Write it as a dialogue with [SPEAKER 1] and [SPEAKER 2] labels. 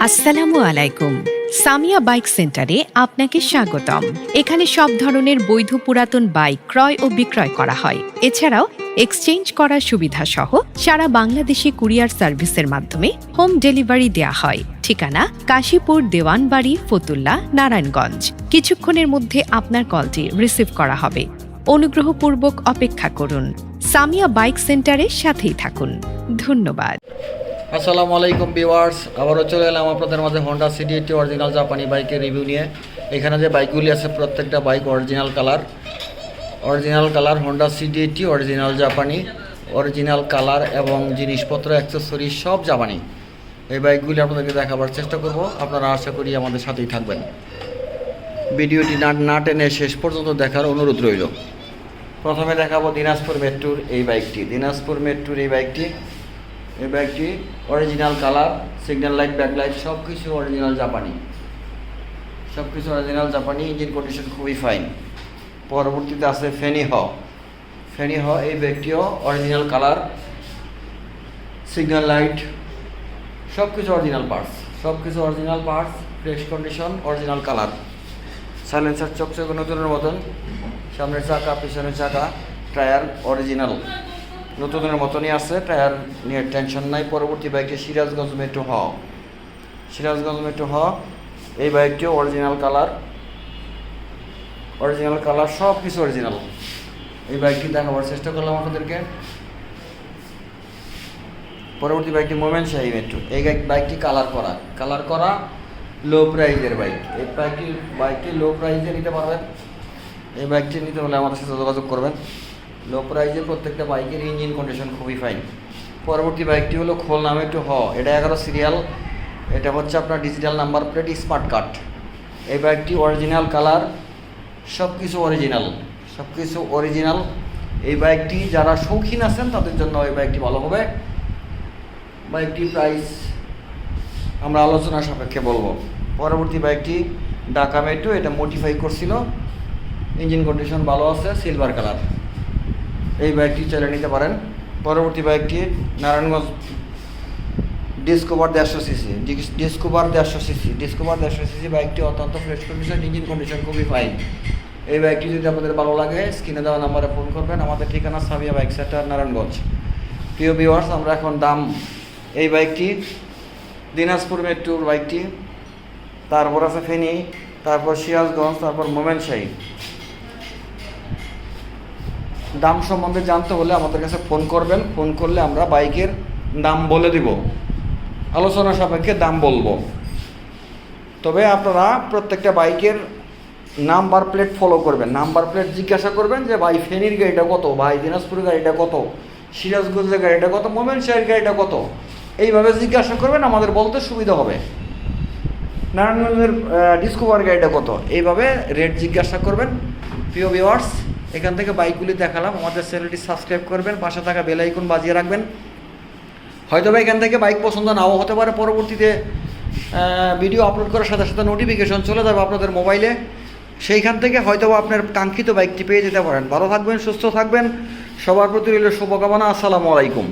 [SPEAKER 1] আসসালামু আলাইকুম। সামিয়া বাইক সেন্টারে আপনাকে স্বাগতম। এখানে সব ধরনের বৈধ পুরাতন বাইক ক্রয় ও বিক্রয় করা হয়। এছাড়াও এক্সচেঞ্জ করার সুবিধা সহ সারা বাংলাদেশে কুরিয়ার সার্ভিসের মাধ্যমে হোম ডেলিভারি দেওয়া হয়। ঠিকানা কাশীপুর দেওয়ানবাড়ি, ফতুল্লা, নারায়ণগঞ্জ। কিছুক্ষণের মধ্যে আপনার কলটি রিসিভ করা হবে। অনুগ্রহপূর্বক অপেক্ষা করুন। সামিয়া বাইক সেন্টারের সাথেই থাকুন। ধন্যবাদ।
[SPEAKER 2] আসসালামু আলাইকুম ভিউয়ার্স, আবারও চলে এলাম আপনাদের মাঝে হন্ডা সিটি এইটটি অরিজিনাল জাপানি বাইকের রিভিউ নিয়ে। এখানে যে বাইকগুলি আছে, প্রত্যেকটা bike original colour original colour Honda city eighty original জাপানি অরিজিনাল কালার এবং জিনিসপত্র অ্যাক্সেসরিজ সব জাপানি এই বাইকগুলি আপনাদেরকে দেখাবার চেষ্টা করব। আপনারা আশা করি আমাদের সাথেই থাকবেন। ভিডিওটি না না টেনে শেষ পর্যন্ত দেখার অনুরোধ রইল। প্রথমে দেখাবো দিনাজপুর মেট্রোর এই বাইকটি দিনাজপুর মেট্রোর এই বাইকটি এই ব্যাগটি original colour signal light backlight সব কিছু অরিজিনাল জাপানি সব কিছু অরিজিনাল জাপানি ইঞ্জিন কন্ডিশন খুবই ফাইন পরবর্তীতে আছে ফেনি হ ফেনি হ এই ব্যাগটিও অরিজিনাল কালার সিগন্যাল লাইট সব কিছু অরিজিনাল পার্টস সব কিছু original parts fresh condition original colour silencer চকচকে নতুনের মতন। সামনের চাকা, পিছনের চাকা টায়ার অরিজিনাল নতুনের মতনই আছে, টায়ার নিয়ে টেনশন নাই। পরবর্তী বাইকটি সিরাজগঞ্জ মেট্রো হ। সিরাজগঞ্জ মেট্রো হ। এই বাইকটিও অরিজিনাল কালার অরিজিনাল কালার সব কিছু অরিজিনাল এই বাইকটি দেখাবার চেষ্টা করলাম আপনাদেরকে। পরবর্তী বাইকটি মোমেন্ট শাহী মেট্রো এই বাইকটি কালার করা। কালার করা লো প্রাইজের বাইক এই বাইকটি বাইকটি লো প্রাইজে নিতে পারবেন। এই বাইকটি নিতে হলে আমাদের সাথে যোগাযোগ করবেন। লো প্রাইজে প্রত্যেকটা বাইকের ইঞ্জিন কন্ডিশন খুবই ফাইন পরবর্তী বাইকটি হলো খুলনা মেট্রো হ এটা এগারো সিরিয়াল এটা হচ্ছে আপনার digital number plate smart card এই বাইকটি অরিজিনাল কালার সব কিছু অরিজিনাল সব কিছু অরিজিনাল এই বাইকটি যারা শৌখিন আছেন, তাদের জন্য এই বাইকটি ভালো হবে। বাইকটি প্রাইস আমরা আলোচনা সাপেক্ষে বলব। পরবর্তী বাইকটি ঢাকা মেট্রো এটা মডিফাই করছিল। ইঞ্জিন কন্ডিশন ভালো আছে সিলভার কালার এই বাইকটি চালিয়ে নিতে পারেন। পরবর্তী বাইকটি নারায়ণগঞ্জ ডিসকোভার দেড়শো সিসি ডিসকোভার দেড়শো সিসি ডিসকোভার দেড়শো সিসি বাইকটি অত্যন্ত ফ্রেশ কন্ডিশন ইঞ্জিন কন্ডিশন খুবই ফাইন এই বাইকটি যদি আপনাদের ভালো লাগে স্ক্রিনে দেওয়া নাম্বারে ফোন করবেন। আমাদের ঠিকানা সাবিয়া বাইক সেন্টার নারায়ণগঞ্জ। প্রিয় ভিওয়ার্স আমরা এখন দাম। এই বাইকটি দিনাজপুর মেট্রোর বাইকটি তারপর আছে ফেনী, তারপর সিরাজগঞ্জ, তারপর মোমেনশাহী। দাম সম্বন্ধে জানতে হলে আমাদের কাছে ফোন করবেন। ফোন করলে আমরা বাইকের দাম বলে দিব। আলোচনা সাপেক্ষে দাম বলব। তবে আপনারা প্রত্যেকটা বাইকের নাম্বার প্লেট ফলো করবেন। নাম্বার প্লেট জিজ্ঞাসা করবেন যে, ভাই, ফেনীর গাড়িটা কত? ভাই দিনাজপুরের গাড়িটা কত? সিরাজগঞ্জের গাড়িটা কত? মোমেনশাহের গাড়িটা কত? এইভাবে জিজ্ঞাসা করবেন, আমাদের বলতে সুবিধা হবে। নারায়ণগঞ্জের ডিসকভার গাড়িটা কত? এইভাবে রেট জিজ্ঞাসা করবেন। প্রিয় ভিওয়ার্স এখান থেকে বাইকগুলি দেখালাম। আমাদের চ্যানেলটি সাবস্ক্রাইব করবেন, পাশে থাকা বেল বাজিয়ে রাখবেন। হয়তো বা এখান থেকে বাইক পছন্দ নাও হতে পারে, পরবর্তীতে ভিডিও আপলোড করার সাথে সাথে নোটিফিকেশন চলে যাবে আপনাদের মোবাইলে। সেইখান থেকে হয়তো বা আপনার কাঙ্ক্ষিত বাইকটি পেয়ে যেতে পারেন। ভালো থাকবেন, সুস্থ থাকবেন। সবার প্রতি রইল শুভকামনা, আসসালামু আলাইকুম।